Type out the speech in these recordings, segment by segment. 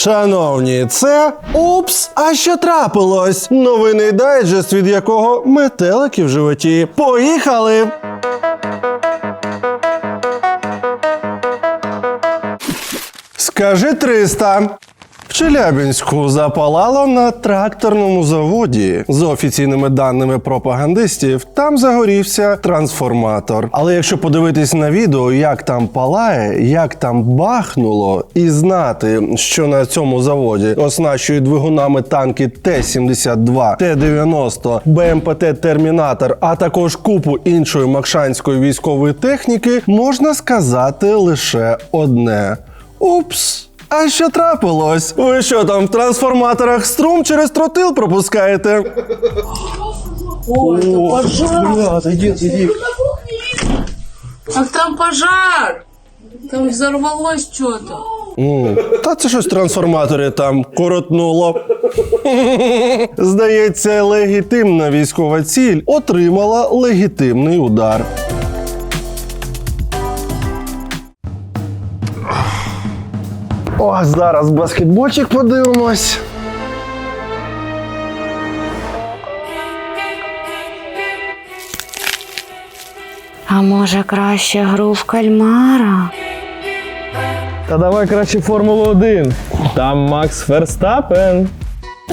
Шановні, це Упс, а що трапилось? Новинний дайджест, від якого метелики в животі. Поїхали! Скажи 300. В Челябінську запалало на тракторному заводі. За офіційними даними пропагандистів, там загорівся трансформатор. Але якщо подивитись на відео, як там палає, як там бахнуло, і знати, що на цьому заводі оснащують двигунами танки Т-72, Т-90, БМПТ Термінатор, а також купу іншої макшанської військової техніки, можна сказати лише одне: Упс. А що трапилось? Ви що там в трансформаторах струм через тротил пропускаєте? Ой, это пожар! Ах, там пожар! Там взорвалось что-то. М, Та це щось трансформатори там коротнуло. Здається, легітимна військова ціль отримала легітимний удар. О, зараз баскетбольчик подивимось. А може краще гру в кальмара? Та давай краще Формулу 1. Там Макс Ферстапен.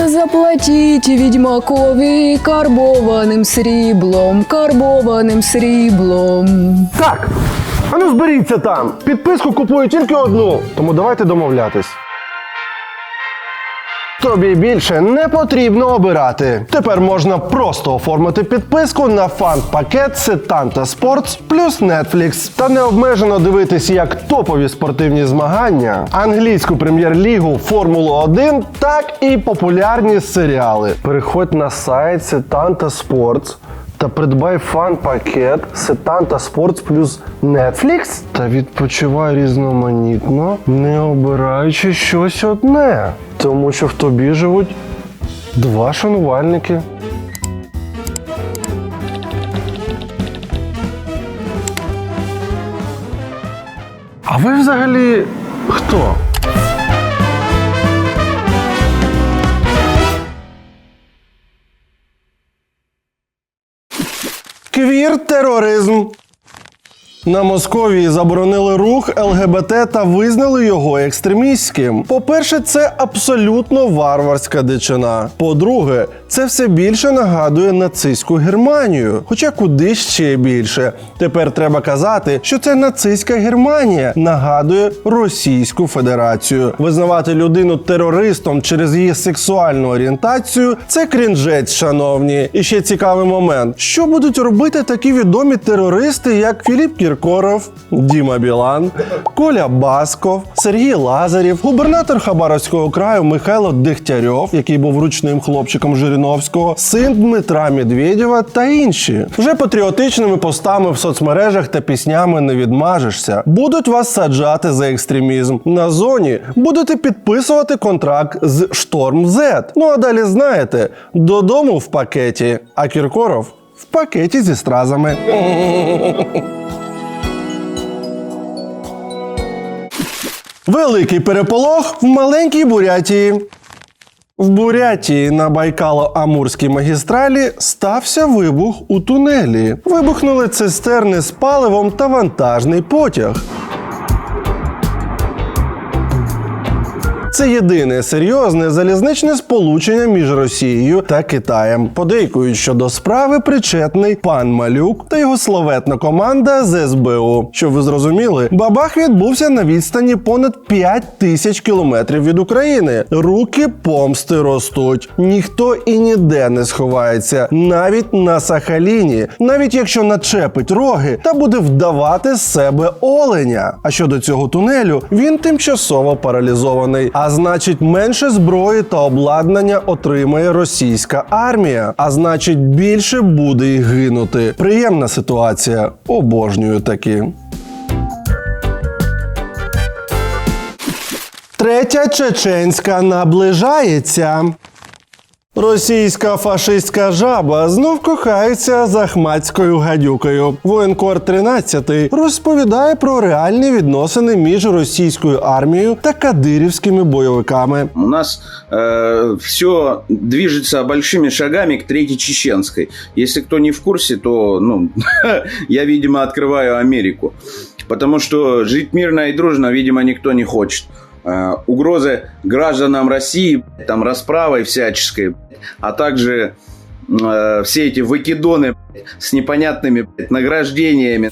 Заплатіть відьмакові карбованим сріблом, карбованим сріблом. Так, а ну зберіться там. Підписку купую тільки одну, тому давайте домовлятись. Тобі більше не потрібно обирати. Тепер можна просто оформити підписку на фан-пакет Сетанта Sports плюс Netflix та необмежено дивитись як топові спортивні змагання, англійську прем'єр-лігу, Формулу 1, так і популярні серіали. Переходь на сайт Сетанта Sports та придбай фан-пакет Сетанта Спортс плюс Netflix та відпочивай різноманітно, не обираючи щось одне. Тому що в тобі живуть два шанувальники. А ви взагалі хто? Vir terorismo. На Московії заборонили рух ЛГБТ та визнали його екстремістським. По-перше, це абсолютно варварська дичина. По-друге, це все більше нагадує нацистську Германію. Хоча куди ще більше. Тепер треба казати, що це нацистська Германія нагадує Російську Федерацію. Визнавати людину терористом через її сексуальну орієнтацію це крінжець, шановні. І ще цікавий момент: що будуть робити такі відомі терористи, як Філіп Кіркоров, Діма Білан, Коля Басков, Сергій Лазарів, губернатор Хабаровського краю Михайло Дегтярьов, який був ручним хлопчиком Жириновського, син Дмитра Медведєва та інші. Вже патріотичними постами в соцмережах та піснями не відмажешся. Будуть вас саджати за екстремізм. На зоні будете підписувати контракт з Шторм Z. Ну а далі знаєте, додому в пакеті, а Кіркоров в пакеті зі стразами. Великий переполох в маленькій Бурятії. В Бурятії на Байкало-Амурській магістралі стався вибух у тунелі. Вибухнули цистерни з паливом та вантажний потяг. Це єдине серйозне залізничне сполучення між Росією та Китаєм. Подейкують, що до справи причетний пан Малюк та його славетна команда з СБУ. Щоб ви зрозуміли, бабах відбувся на відстані понад 5 тисяч кілометрів від України. Руки помсти ростуть. Ніхто і ніде не сховається, навіть на Сахаліні, навіть якщо начепить роги та буде вдавати з себе оленя. А щодо цього тунелю, він тимчасово паралізований. А значить, менше зброї та обладнання отримає російська армія. А значить, більше буде й гинути. Приємна ситуація. Обожнюю такі. Третя чеченська наближається. Російська фашистська жаба знов кохається з ахматською гадюкою. Воєнкор 13 розповідає про реальні відносини між російською армією та кадирівськими бойовиками. У нас все движется большими шагами к Третьей Чеченской. Если кто не в курсе, то ну, я, видимо, открываю Америку. Потому что жить мирно и дружно, видимо, никто не хочет. Э, угрозы гражданам России, там расправой всяческой, а также э, все эти выкидоны с непонятными награждениями.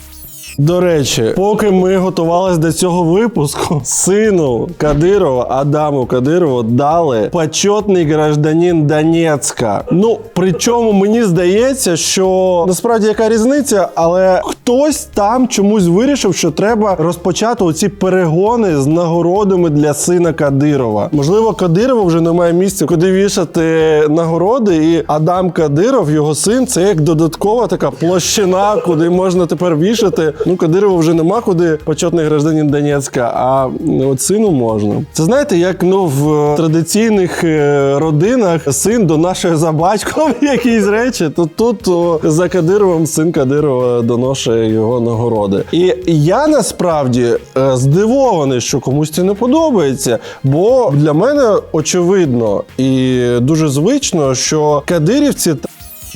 До речі, поки ми готувалися до цього випуску, сину Кадирова, Адаму Кадирову, дали почетний гражданин Донецька. Ну, причому мені здається, що насправді яка різниця, але хтось там чомусь вирішив, що треба розпочати оці перегони з нагородами для сина Кадирова. Можливо, Кадирову вже немає місця, куди вішати нагороди, і Адам Кадиров, його син, це як додаткова така площина, куди можна тепер вішати. Ну, Кадирову вже нема куди почетний гражданин Донецька, а от сину можна. Це знаєте, як ну в традиційних е, родинах син донашує за батьком якісь речі, то тут о, за Кадировим син Кадирова доношує його нагороди. І я насправді е, здивований, що комусь це не подобається, бо для мене очевидно і дуже звично, що кадирівці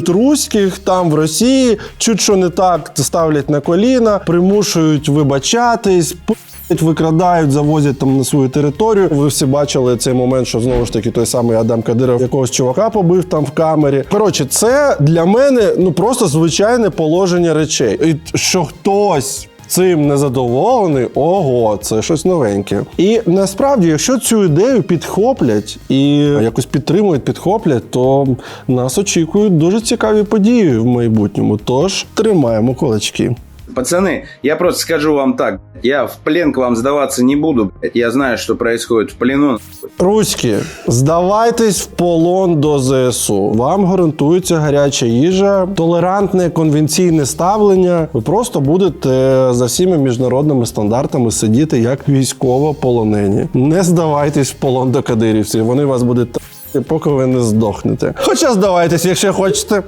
Руських там в Росії чуть що не так ставлять на коліна, примушують вибачатись. Викрадають, завозять там на свою територію. Ви всі бачили цей момент, що знову ж таки той самий Адам Кадиров якогось чувака побив там в камері. Коротше, це для мене ну просто звичайне положення речей. І що хтось цим незадоволений, ого, це щось новеньке. І насправді, якщо цю ідею підхоплять і якось підтримують, підхоплять, то нас очікують дуже цікаві події в майбутньому. Тож тримаємо кулачки. Пацаны, я просто скажу вам так. Я в плен к вам сдаваться не буду. Я знаю, что происходит в плену. Руські, здавайтесь в полон до ЗСУ. Вам гарантується гаряча їжа, толерантне конвенційне ставлення. Ви просто будете за всіми міжнародними стандартами сидіти як військовополонені. Не здавайтесь в полон до кадирівців. Вони вас будуть поки ви не здохнете. Хоча здавайтесь, якщо хочете.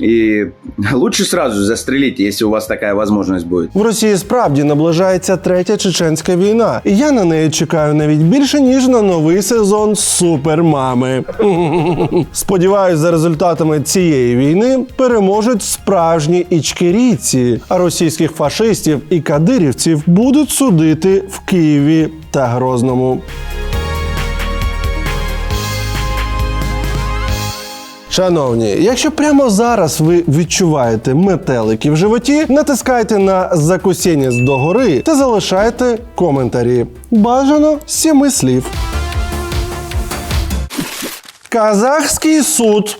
И лучше сразу застрелите, если у вас такая возможность будет. В Росії справді наближається третя чеченська війна, і я на неї чекаю навіть більше ніж на новий сезон Супермами. Сподіваюсь, за результатами цієї війни переможуть справжні ічкерійці, а російських фашистів і кадирівців будуть судити в Києві та Грозному. Шановні, якщо прямо зараз ви відчуваєте метелики в животі, натискайте на закусіння з догори та залишайте коментарі. Бажано сіми слів. Казахський суд.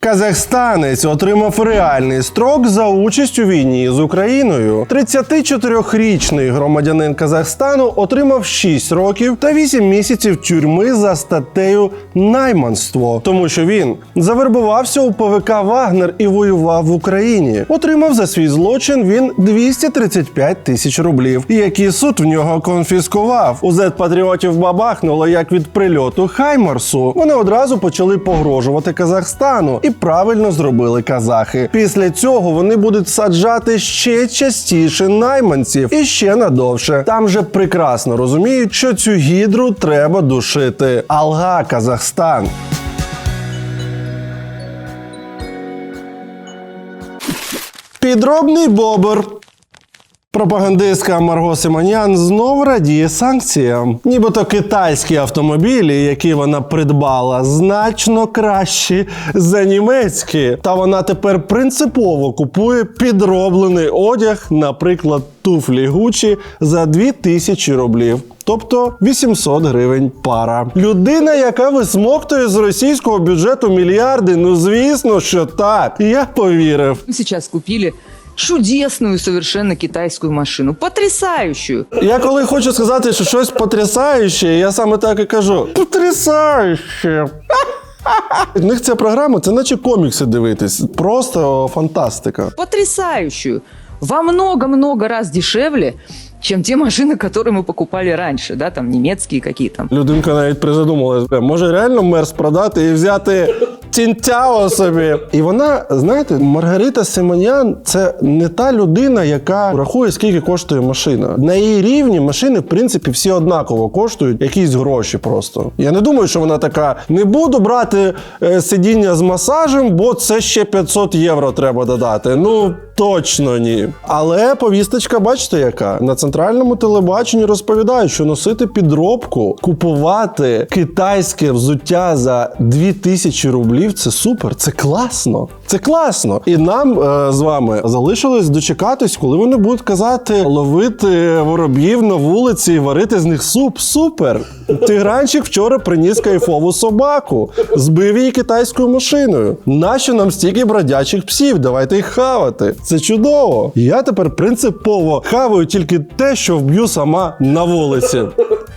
Казахстанець отримав реальний строк за участь у війні з Україною. 34-річний громадянин Казахстану отримав 6 років та 8 місяців тюрми за статтею найманство, тому що він завербувався у ПВК Вагнер і воював в Україні. Отримав за свій злочин він 235 тисяч рублів, які суд в нього конфіскував. У зет-патріотів бабахнуло як від прильоту Хаймарсу. Вони одразу почали погрожувати Казахстану і правильно зробили казахи. Після цього вони будуть саджати ще частіше найманців і ще надовше. Там же прекрасно розуміють, що цю гідру треба душити. Алга, Казахстан. Підробний бобер. Пропагандистка Марго Симонян знов радіє санкціям. Нібито китайські автомобілі, які вона придбала, значно кращі за німецькі. Та вона тепер принципово купує підроблений одяг, наприклад, туфлі Гучі за 2000 рублів. Тобто 800 гривень пара. Людина, яка висмоктує з російського бюджету мільярди, ну звісно, що так. Я повірив. Сейчас купили чудесную совершенно китайскую машину. Потрясающую. Я коли хочу сказати, що щось потрясаюче, я саме так і кажу. Потрясаюче. В них ця програма це наче комікси дивитись. Просто фантастика. Потрясающую. во много-много раз дешевле, чем те машины, которые мы покупали раньше, да, там немецкие какие там. Людинка навіть призадумалась, «Бля, може реально мерс продати і взяти Тінтяо собі. І вона, знаєте, Маргарита Симонян це не та людина, яка рахує, скільки коштує машина. На її рівні машини, в принципі, всі однаково коштують якісь гроші просто. Я не думаю, що вона така: не буду брати е, сидіння з масажем, бо це ще 500 євро треба додати. Ну. Точно ні. Але повісточка, бачите, яка на центральному телебаченні розповідають, що носити підробку, купувати китайське взуття за 2000 рублів це супер, це класно. Це класно. І нам е, з вами залишилось дочекатись, коли вони будуть казати ловити вороб'їв на вулиці і варити з них суп. Супер! Тигранчик вчора приніс кайфову собаку, збив її китайською машиною. Нащо нам стільки бродячих псів? Давайте їх хавати. Це чудово. Я тепер принципово хаваю тільки те, що вб'ю сама на вулиці.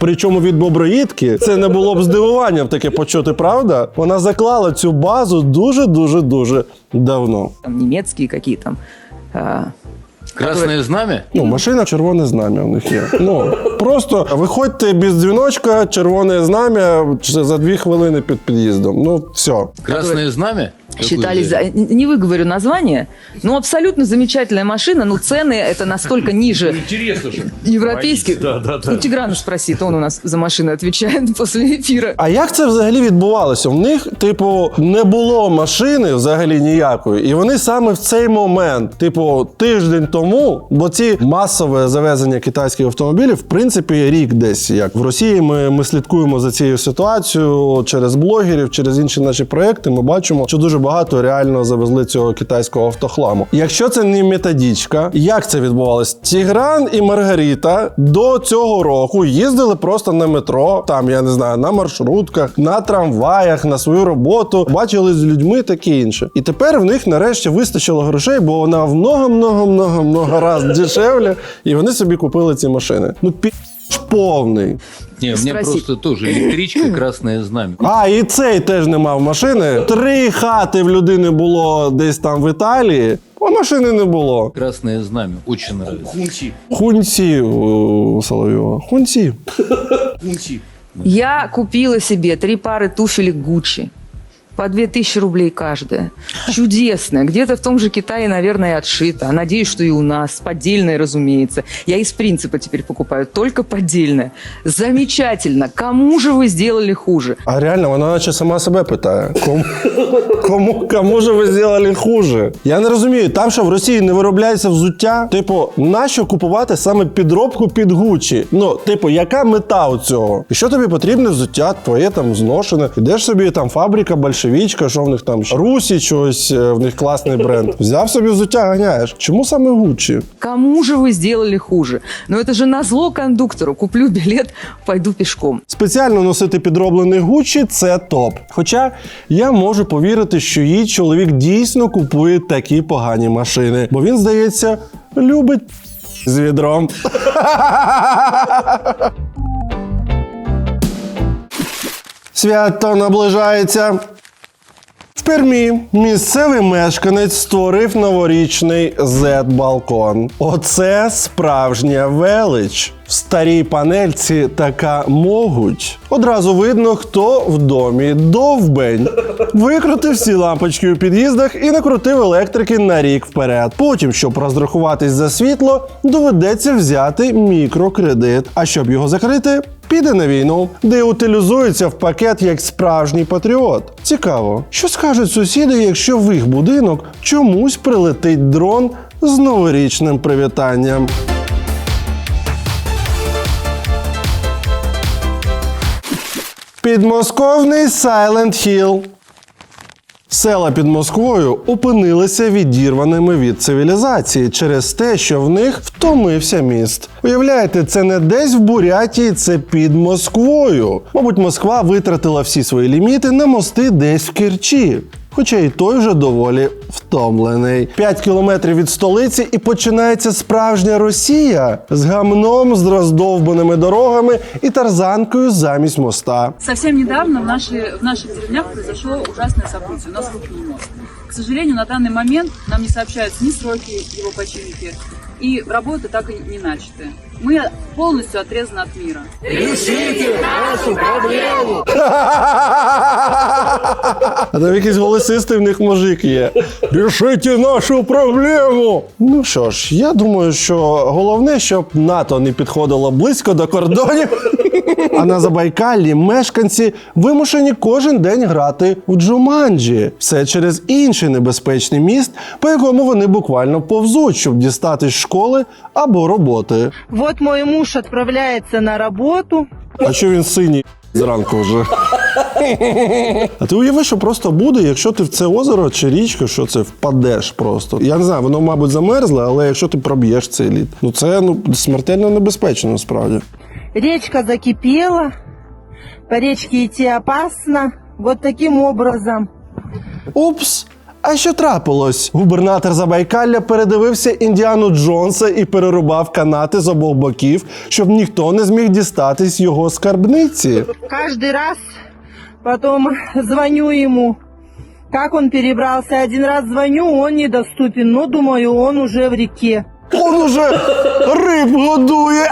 Причому від боброїдки це не було б здивуванням таке почути, правда? Вона заклала цю базу дуже дуже дуже давно. там немецкие какие там. а, Красное знамя? Ну, машина червоне знам'я у них є. Ну просто виходьте без дзвіночка, червоне знам'я за дві хвилини під під'їздом. Ну все. Красное знамя? Какое считались за... взяли? Не выговорю название, но абсолютно замечательная машина, но цены это настолько ниже Интересно же. европейских. Да, да, да. Ну, Тиграна спросит, он у нас за машины отвечает после эфира. А як це взагалі відбувалося? В них, типу, не було машини взагалі ніякої, і вони саме в цей момент, типу, тиждень тому, бо ці масове завезення китайських автомобілів, в принципі, рік десь як в Росії. Ми, ми слідкуємо за цією ситуацією через блогерів, через інші наші проекти. Ми бачимо, що дуже багато реально завезли цього китайського автохламу. Якщо це не методичка, як це відбувалось? Тігран і Маргарита до цього року їздили просто на метро, там я не знаю, на маршрутках, на трамваях, на свою роботу, бачили з людьми таке інше. І тепер в них нарешті вистачило грошей, бо вона в много-много-много-много раз дешевле, і вони собі купили ці машини. Ну пі повний. Не, у меня Спроси. просто тоже электричка, красное знамя. А, і цей теж не мав машини. Три хати в людини було десь там в Італії, а машини не було. Красное знамя. Очень нравится. Хунці у Соловйова. Хунці. Я купила себе три пары туфелек Гуччи. По 2000 рублей каждая. Чудесная. Где-то в том же Китае, наверное, отшита. Надеюсь, что и у нас. Поддельная, разумеется. Я из принципа теперь покупаю. Только поддельная. Замечательно. Кому же вы сделали хуже? А реально, вона наче сама себе питає. Кому, кому, кому же ви зробили хуже? Я не розумію, там що в Росії не виробляється взуття. Типу, нащо купувати саме підробку під Гуччі? Ну, типу, яка мета у цього? І що тобі потрібне взуття, твоє там зношене? Ідеш собі там фабрика, большевічка, що в них там Русі, щось, е, в них класний бренд. Взяв собі взуття, ганяєш. Чому саме Гуччі? Кому же вы сделали хуже? Но это же назло кондуктору. Куплю билет, пойду пешком. Спеціально носити підроблений Гуччі це топ. Хоча я можу повірити, що її чоловік дійсно купує такі погані машини, бо він, здається, любить з відром. Свято наближається. В Пермі місцевий мешканець створив новорічний Z-балкон. Оце справжня велич. В старій панельці така могуть. Одразу видно, хто в домі довбень. Викрутив всі лампочки у під'їздах і накрутив електрики на рік вперед. Потім, щоб розрахуватись за світло, доведеться взяти мікрокредит. А щоб його закрити, піде на війну, де утилізується в пакет як справжній патріот. Цікаво, що скажуть сусіди, якщо в їх будинок чомусь прилетить дрон з новорічним привітанням. Підмосковний Silent Hill. Села під Москвою опинилися відірваними від цивілізації через те, що в них втомився міст. Уявляєте, це не десь в Бурятії, це під Москвою. Мабуть, Москва витратила всі свої ліміти на мости десь в Керчі. Хоча і той вже доволі втомлений. П'ять кілометрів від столиці і починається справжня Росія з гамном, з роздовбаними дорогами і тарзанкою замість моста. Совсем недавно в, наші, в наших деревнях произошло ужасне событие. У нас рухнул мост. К сожалению, на данный момент нам не сообщаются ни сроки его починки, и работы так и не начаты. Мы полностью отрезаны от мира. А там якийсь голосистий в них мужик є. Рішите нашу проблему. Ну що ж, я думаю, що головне, щоб НАТО не підходило близько до кордонів. А на Забайкаллі мешканці вимушені кожен день грати в Джуманджі. Все через інший небезпечний міст, по якому вони буквально повзуть, щоб дістатись школи або роботи. Вот мой муж отправляется на работу. А що він синій зранку вже? А ти уяви, що просто буде, якщо ти в це озеро чи річку, що це впадеш просто. Я не знаю, воно, мабуть, замерзле, але якщо ти проб'єш цей лід, ну це ну смертельно небезпечно насправді. Речка закипела. По речке идти опасно. Вот таким образом. Упс. А що трапилось? Губернатор Забайкалля передивився Індіану Джонса і перерубав канати з обох боків, щоб ніхто не зміг дістатись його скарбниці. Каждый раз потом звоню ему. Как он перебрался? Один раз звоню, он недоступен. Но думаю, он уже в реке. Он уже риб годує.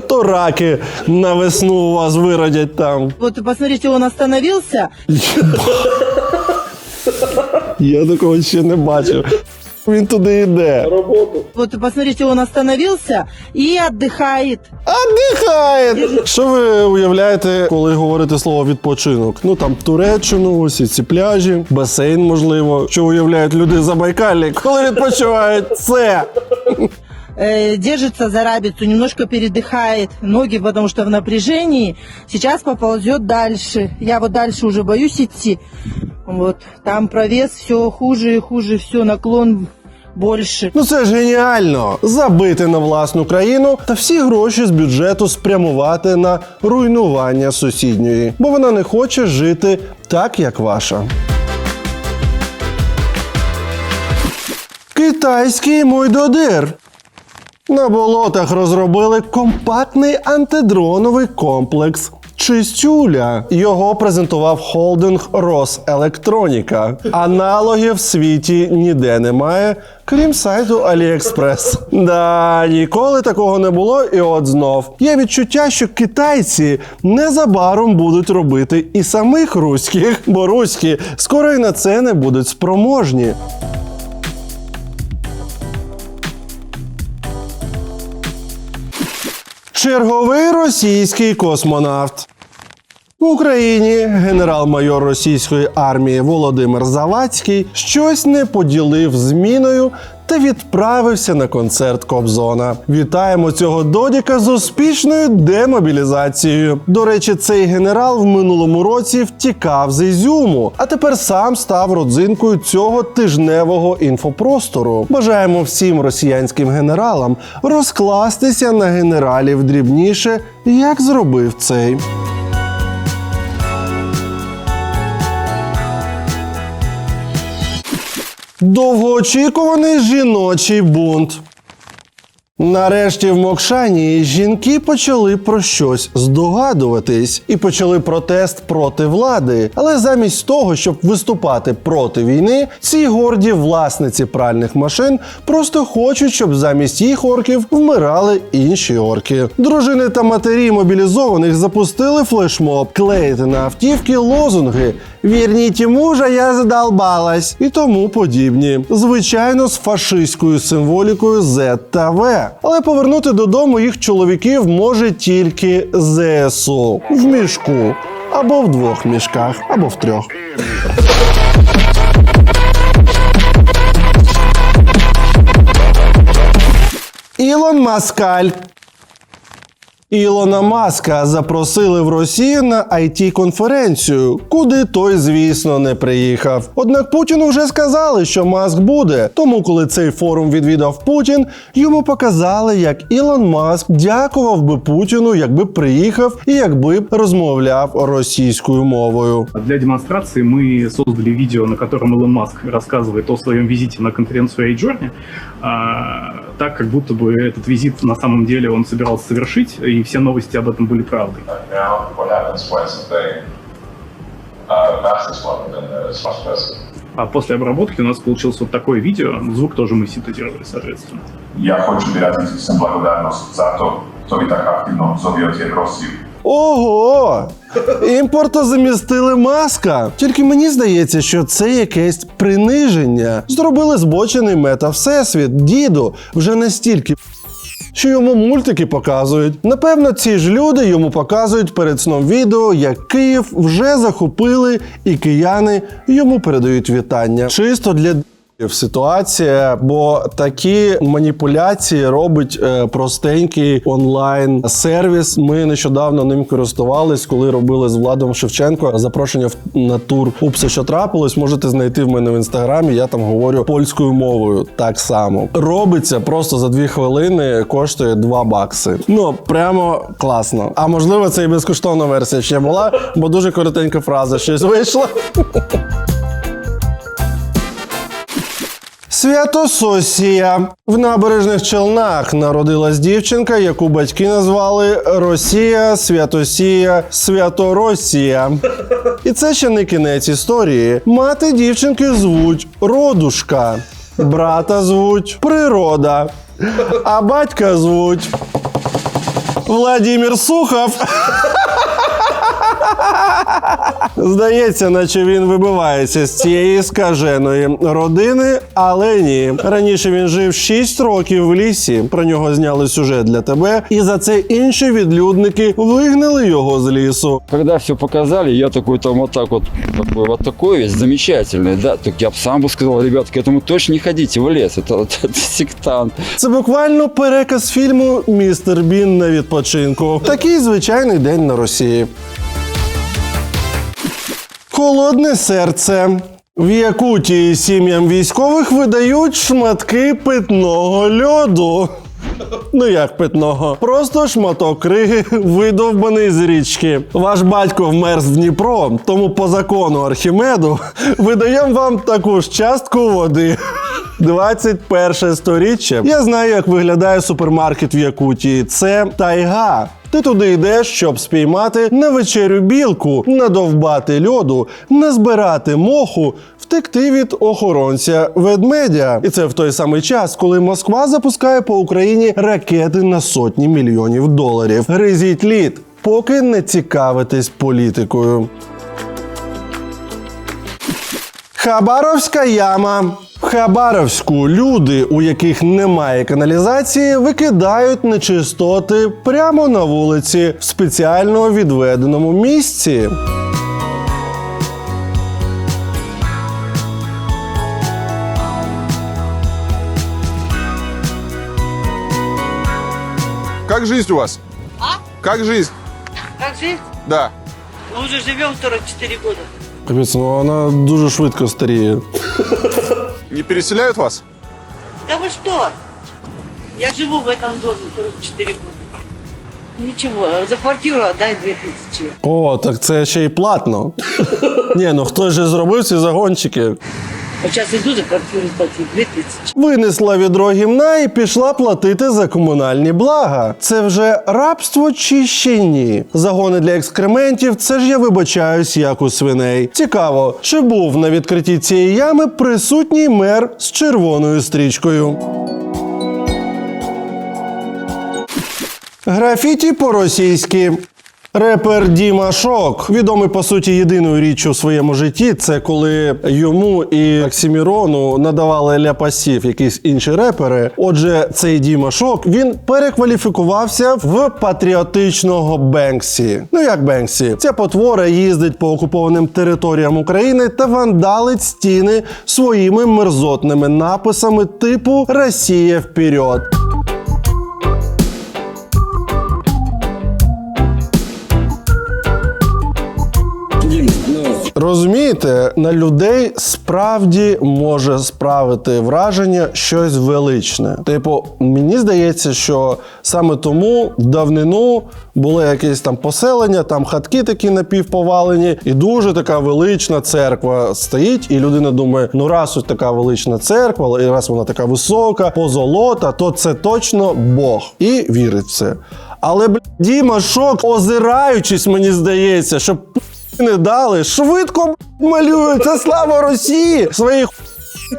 То раки на весну у вас виродять там. Вот посмотрите, он остановился. Я такого ще не бачив. Він туди йде. Вот посмотрите, он остановился и отдыхает. А дихає! Що ви уявляєте, коли говорите слово відпочинок? Ну там Туреччину, ось ці пляжі, басейн, можливо. Що уявляють люди за Байкалі, коли відпочивають це. Э, держится за рабицу, немножко передыхает ноги, потому что в напряжении. Сейчас поползет дальше. Я вот дальше уже боюсь идти. Вот там провес все хуже и хуже, все наклон больше. Ну це геніально! Забити на власну країну та всі гроші з бюджету спрямувати на руйнування сусідньої, бо вона не хоче жити так, як ваша. Китайський мойдодир. На болотах розробили компактний антидроновий комплекс. Чистюля його презентував холдинг Роселектроніка. Аналогів в світі ніде немає, крім сайту AliExpress. Да, ніколи такого не було, і от знов. Є відчуття, що китайці незабаром будуть робити і самих руських, бо руські скоро й на це не будуть спроможні. Черговий російський космонавт. В Україні генерал-майор російської армії Володимир Завадський щось не поділив зміною та відправився на концерт Кобзона. Вітаємо цього додіка з успішною демобілізацією. До речі, цей генерал в минулому році втікав з Ізюму, а тепер сам став родзинкою цього тижневого інфопростору. Бажаємо всім росіянським генералам розкластися на генералів дрібніше, як зробив цей. Довгоочікуваний жіночий бунт. Нарешті в Мокшані жінки почали про щось здогадуватись і почали протест проти влади. Але замість того, щоб виступати проти війни, ці горді власниці пральних машин просто хочуть, щоб замість їх орків вмирали інші орки. Дружини та матері мобілізованих запустили флешмоб, клеїти на автівки лозунги. Вірніть мужа, я задолбалась і тому подібні. Звичайно, з фашистською символікою Z та В. Але повернути додому їх чоловіків може тільки ЗСУ в мішку. Або в двох мішках, або в трьох. Ілон Маскаль. Ілона Маска запросили в Росію на it конференцію куди той, звісно, не приїхав. Однак Путіну вже сказали, що Маск буде. Тому, коли цей форум відвідав Путін, йому показали, як Ілон Маск дякував би Путіну, якби приїхав і якби розмовляв російською мовою. Для демонстрации мы создали видео, на котором Илон Маск рассказывает о своем визите на конференцию iJourney, так, как будто бы этот визит на самом деле он собирался совершить, и все новости об этом были правдой. Uh, uh, а после обработки у нас получилось вот такое видео. Звук тоже мы синтезировали, соответственно. Я хочу выразить всем благодарность за то, кто вы так активно зовете Россию. Ого! Імпорта замістили маска. Тільки мені здається, що це якесь приниження. Зробили збочений мета всесвіт. Діду вже настільки. Що йому мультики показують. Напевно, ці ж люди йому показують перед сном відео, як Київ вже захопили, і кияни йому передають вітання. Чисто для в ситуація, бо такі маніпуляції робить е, простенький онлайн сервіс. Ми нещодавно ним користувались, коли робили з Владом Шевченко запрошення на тур Упсе, що трапилось. Можете знайти в мене в інстаграмі. Я там говорю польською мовою. Так само робиться просто за дві хвилини, коштує 2 бакси. Ну прямо класно. А можливо, це і безкоштовна версія ще була, бо дуже коротенька фраза щось вийшла. Святососія в набережних Челнах народилась дівчинка, яку батьки назвали Росія, Святосія, Святоросія. І це ще не кінець історії. Мати дівчинки звуть Родушка, брата звуть Природа, а батька звуть Владимир Сухов. Здається, наче він вибивається з цієї скаженої родини, але ні. Раніше він жив 6 років в лісі. Про нього зняли сюжет для тебе, і за це інші відлюдники вигнали його з лісу. Когда все показали, я такой там вот так вот, такой вот такой весь замечательный, да, так я бы сам бы сказал, ребят, к этому точно не ходите в лес, это, это сектант. Це буквально переказ фільму Містер Бін на відпочинку. Такий звичайний день на Росії. Холодне серце. В Якутії сім'ям військових видають шматки питного льоду. Ну як питного? Просто шматок криги, видовбаний з річки. Ваш батько вмерз в Дніпро, тому по закону Архімеду видаємо вам таку ж частку води. 21 сторіччя. Я знаю, як виглядає супермаркет в Якутії. Це тайга. Ти туди йдеш, щоб спіймати на вечерю білку, надовбати льоду, назбирати моху, втекти від охоронця ведмедя. І це в той самий час, коли Москва запускає по Україні ракети на сотні мільйонів доларів. Гризіть лід, поки не цікавитесь політикою. Хабаровська яма. В Хабаровську люди, у яких немає каналізації, викидають нечистоти прямо на вулиці в спеціально відведеному місці. Как жизнь у вас? А? Как жизнь? Как жизнь? Да. Мы уже живем 44 года. Капець, ну вона дуже швидко старіє. Не переселяют вас? Да вы что? Я живу в этом доме 44 года. Ничего, за квартиру отдай 2000. О, так це ще й платно. Ні, ну хтось же зробив ці загончики. Сейчас иду за квартиру платить 2000. Винесла відро гімна і пішла платити за комунальні блага. Це вже рабство чи ще ні? Загони для екскрементів, це ж я вибачаюсь, як у свиней. Цікаво, чи був на відкритті цієї ями присутній мер з червоною стрічкою. Графіті по-російськи. Репер Діма Шок, відомий по суті єдиною річчю у своєму житті, це коли йому і Оксімірону надавали ляпасів якісь інші репери. Отже, цей Діма Шок він перекваліфікувався в патріотичного Бенксі. Ну як Бенксі, ця потвора їздить по окупованим територіям України та вандалить стіни своїми мерзотними написами типу Росія вперед. Розумієте, на людей справді може справити враження щось величне. Типу, мені здається, що саме тому в давнину було якесь там поселення, там хатки такі напівповалені, і дуже така велична церква стоїть, і людина думає: ну раз ось така велична церква, і раз вона така висока, позолота, то це точно Бог. І вірить в це. Але бля, Діма шок, озираючись, мені здається, щоб не дали, швидко малюють. Це слава Росії! Своїх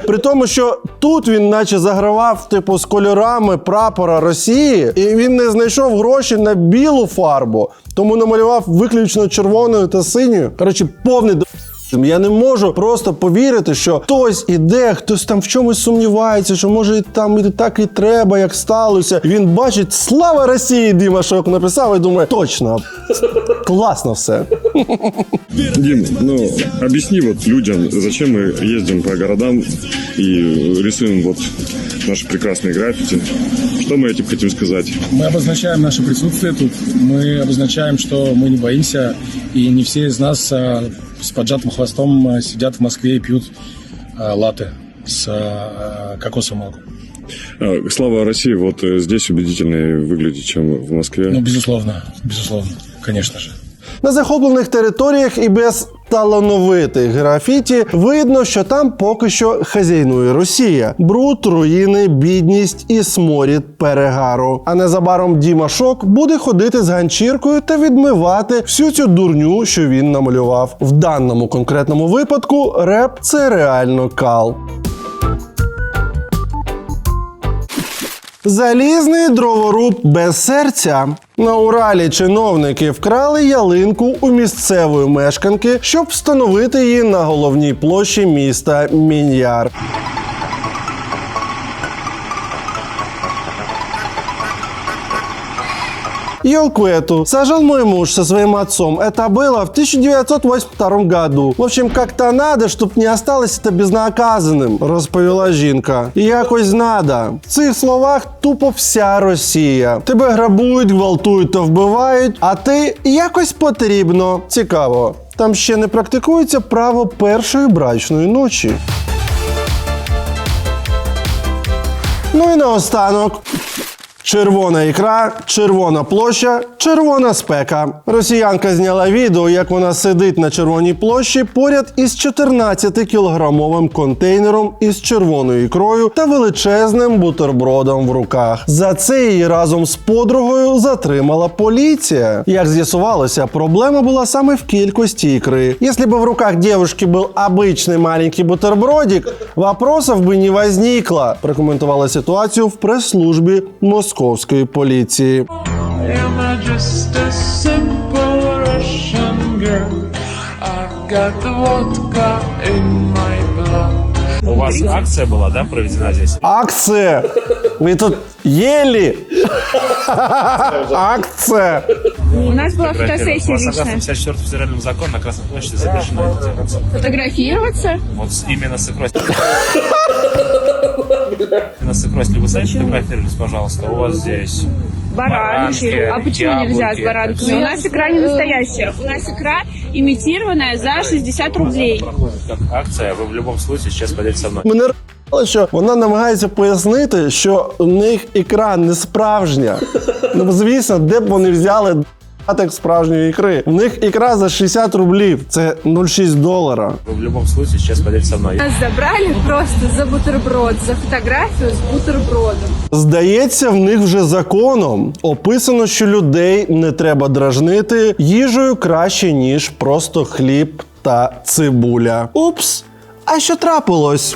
при тому, що тут він наче загравав типу з кольорами прапора Росії, і він не знайшов гроші на білу фарбу, тому намалював виключно червоною та синьою. Коротше, повний до. Я не можу просто повірити, що хтось іде, хтось там в чомусь сумнівається, що може і там і так і треба, як сталося. Він бачить слава Росії, Дімашок написав і думає, точно, класно все. Дим, ну объясни вот людям, зачем мы ездим по городам и рисуем вот наши прекрасные граффити. Что мы этим хотим сказать? Мы обозначаем наше присутствие тут. Мы обозначаем, что мы не боимся, и не все из нас а, с поджатым хвостом а, сидят в Москве и пьют а, латы с а, кокосовым молоком. А, Слава России вот э, здесь убедительнее выглядит, чем в Москве. Ну, безусловно, безусловно, конечно же. На захоплених територіях і без талановитих графіті видно, що там поки що хазяйнує Росія. Бруд, руїни, бідність і сморід перегару. А незабаром Діма Шок буде ходити з ганчіркою та відмивати всю цю дурню, що він намалював. В даному конкретному випадку реп це реально кал. Залізний дроворуб без серця. На Уралі чиновники вкрали ялинку у місцевої мешканки, щоб встановити її на головній площі міста Мін'яр. Елку эту сажал мой муж со своим отцом. Это было в 1982 году. В общем, как-то надо, щоб не осталось это безнаказаним, розповіла жінка. І якось надо. В цих словах тупо вся Росія. Тебе грабують, гвалтують та вбивають, а ти якось потрібно. Цікаво. Там ще не практикується право першої брачної ночі. Ну і наостанок. Червона ікра, червона площа, червона спека. Росіянка зняла відео, як вона сидить на червоній площі поряд із 14-кілограмовим контейнером із червоною ікрою та величезним бутербродом в руках. За це її разом з подругою затримала поліція. Як з'ясувалося, проблема була саме в кількості ікри. Якщо б в руках девушки був обичний маленький бутербродик, вопросов би не возникло, прокоментувала ситуацію в прес-службі московської поліції. Am I just a simple Russian girl? I've got the vodka in my blood. У вас акция была, да, проведена здесь? Акция! Ви тут єлі! Акция! У нас была фотосессия У вас, согласно личная. 54 федеральному закону на Красной площади запрещено это делать. Фотографироваться? Вот с- именно с икрой. Икрой, вы сами фотографировались, пожалуйста, у вас здесь Баранки. А почему нельзя с яблоки. баранками? У нас икра не настоящая. У нас икра имитированная за 60 рублей. Проходит как акция, вы в любом случае сейчас пойдете со мной. Мене р**ало, що вона намагається пояснити, що у них ікра не справжня. Ну, звісно, де б вони взяли справжньої ікри. У них ікра за 60 рублів, це 0,6 долара. В любом случае сейчас пойдете со мной. Нас забрали просто за бутерброд, за фотографию с бутербродом. Здається, в них вже законом описано, що людей не треба дражнити їжею краще, ніж просто хліб та цибуля. Упс! А що трапилось?